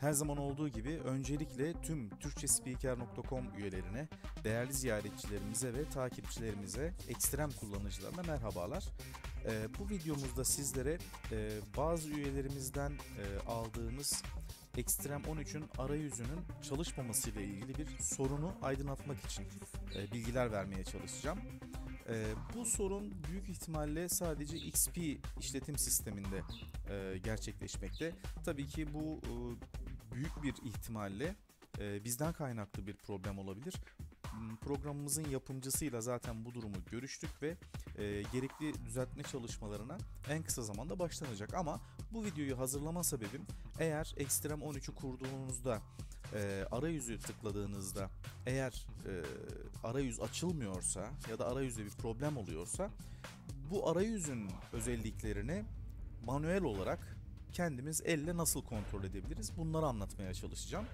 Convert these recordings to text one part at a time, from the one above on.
Her zaman olduğu gibi öncelikle tüm türkçespeaker.com üyelerine, değerli ziyaretçilerimize ve takipçilerimize, ekstrem kullanıcılarına merhabalar. Ee, bu videomuzda sizlere e, bazı üyelerimizden e, aldığımız Ekstrem 13'ün arayüzünün çalışmamasıyla ilgili bir sorunu aydınlatmak için e, bilgiler vermeye çalışacağım. E, bu sorun büyük ihtimalle sadece XP işletim sisteminde e, gerçekleşmekte. Tabii ki bu e, büyük bir ihtimalle e, bizden kaynaklı bir problem olabilir. Hmm, Programımızın yapımcısıyla zaten bu durumu görüştük ve e, gerekli düzeltme çalışmalarına en kısa zamanda başlanacak. Ama bu videoyu hazırlama sebebim eğer Extreme 13'ü kurduğunuzda e, arayüzü tıkladığınızda eğer e, arayüz açılmıyorsa ya da arayüzde bir problem oluyorsa bu arayüzün özelliklerini manuel olarak kendimiz elle nasıl kontrol edebiliriz bunları anlatmaya çalışacağım.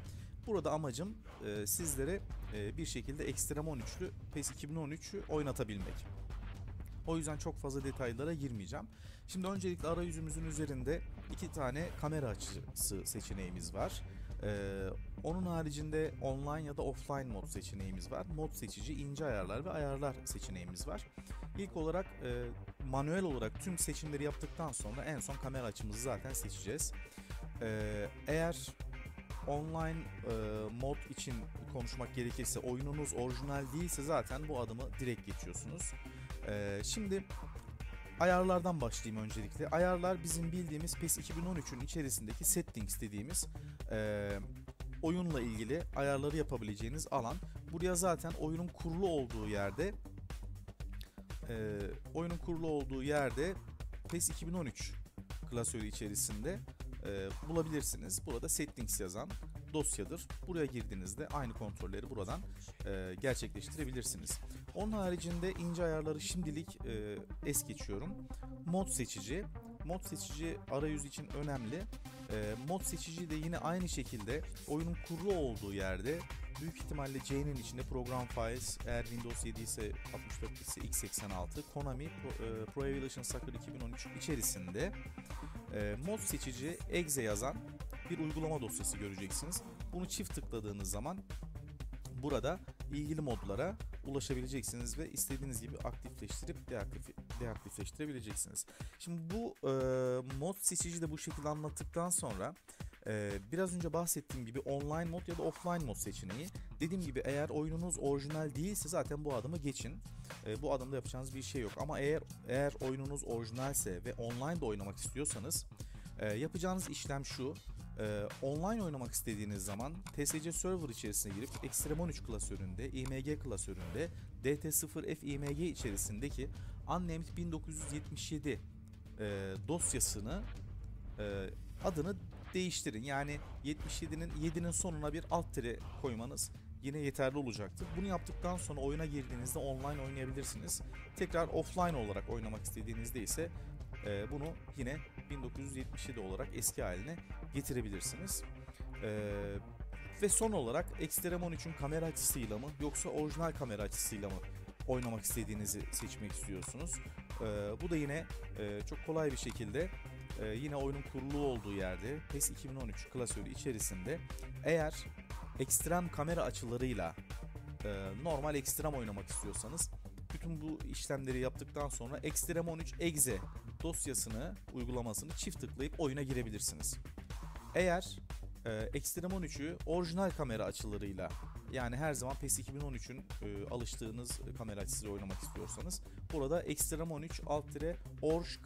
Burada amacım e, sizlere e, bir şekilde Extreme 13'lü PES 2013'ü oynatabilmek. O yüzden çok fazla detaylara girmeyeceğim. Şimdi öncelikle arayüzümüzün üzerinde iki tane kamera açısı seçeneğimiz var. Ee, onun haricinde online ya da offline mod seçeneğimiz var. Mod seçici, ince ayarlar ve ayarlar seçeneğimiz var. İlk olarak e, manuel olarak tüm seçimleri yaptıktan sonra en son kamera açımızı zaten seçeceğiz. Ee, eğer online e, mod için konuşmak gerekirse oyununuz orijinal değilse zaten bu adımı direkt geçiyorsunuz. E, şimdi ayarlardan başlayayım öncelikle. Ayarlar bizim bildiğimiz PES 2013'ün içerisindeki settings dediğimiz e, oyunla ilgili ayarları yapabileceğiniz alan. Buraya zaten oyunun kurulu olduğu yerde e, oyunun kurulu olduğu yerde PES 2013 klasörü içerisinde e, bulabilirsiniz. Burada settings yazan dosyadır. Buraya girdiğinizde aynı kontrolleri buradan e, gerçekleştirebilirsiniz. Onun haricinde ince ayarları şimdilik e, es geçiyorum. Mod seçici. Mod seçici arayüz için önemli. E, mod seçici de yine aynı şekilde oyunun kurulu olduğu yerde büyük ihtimalle C'nin içinde program files eğer Windows 7 ise 64 ise x86 Konami Pro, e, Pro Evolution Soccer 2013 içerisinde e, mod seçici exe yazan bir uygulama dosyası göreceksiniz. Bunu çift tıkladığınız zaman burada ilgili modlara ulaşabileceksiniz ve istediğiniz gibi aktifleştirip deaktif, deaktifleştirebileceksiniz. Şimdi bu e, mod seçici de bu şekilde anlattıktan sonra e, biraz önce bahsettiğim gibi online mod ya da offline mod seçeneği. Dediğim gibi eğer oyununuz orijinal değilse zaten bu adımı geçin. E, bu adımda yapacağınız bir şey yok. Ama eğer eğer oyununuz orijinalse ve online de oynamak istiyorsanız e, yapacağınız işlem şu. Ee, online oynamak istediğiniz zaman TSC server içerisine girip Extreme 13 klasöründe, IMG klasöründe DT0F IMG içerisindeki Unnamed 1977 e, dosyasını e, adını değiştirin. Yani 77'nin 7'nin sonuna bir alt tire koymanız yine yeterli olacaktır. Bunu yaptıktan sonra oyuna girdiğinizde online oynayabilirsiniz. Tekrar offline olarak oynamak istediğinizde ise e, bunu yine 1977 olarak eski haline getirebilirsiniz. E, ve son olarak Extreme 13'ün kamera açısıyla mı yoksa orijinal kamera açısıyla mı oynamak istediğinizi seçmek istiyorsunuz. E, bu da yine e, çok kolay bir şekilde e, yine oyunun kurulu olduğu yerde PES 2013 klasörü içerisinde eğer ekstrem kamera açılarıyla e, normal ekstrem oynamak istiyorsanız bütün bu işlemleri yaptıktan sonra Extreme 13 exe dosyasını, uygulamasını çift tıklayıp oyuna girebilirsiniz. Eğer e, Extreme 13'ü orijinal kamera açılarıyla yani her zaman PES 2013'ün e, alıştığınız kamera açısıyla oynamak istiyorsanız burada Extreme 13 alt tire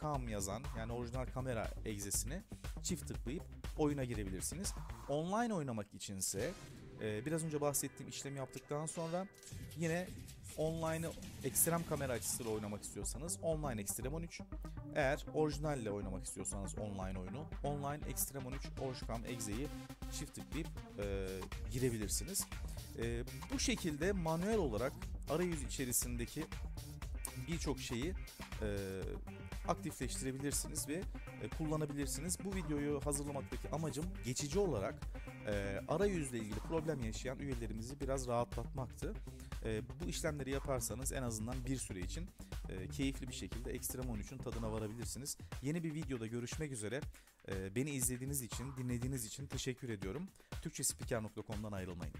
Cam yazan yani orijinal kamera egzesini çift tıklayıp oyuna girebilirsiniz. Online oynamak içinse e, biraz önce bahsettiğim işlemi yaptıktan sonra yine online'ı ekstrem kamera açısıyla oynamak istiyorsanız online ekstrem 13. Eğer orijinalle oynamak istiyorsanız online oyunu online ekstrem 13 Orjcam Exe'yi çift tıklayıp e, girebilirsiniz. E, bu şekilde manuel olarak arayüz içerisindeki birçok şeyi e, aktifleştirebilirsiniz ve e, kullanabilirsiniz. Bu videoyu hazırlamaktaki amacım geçici olarak e, arayüzle ilgili problem yaşayan üyelerimizi biraz rahatlatmaktı. E, bu işlemleri yaparsanız en azından bir süre için e, keyifli bir şekilde Extreme 13'ün tadına varabilirsiniz. Yeni bir videoda görüşmek üzere. Ee, beni izlediğiniz için, dinlediğiniz için teşekkür ediyorum. Türkçespiker.com'dan ayrılmayın.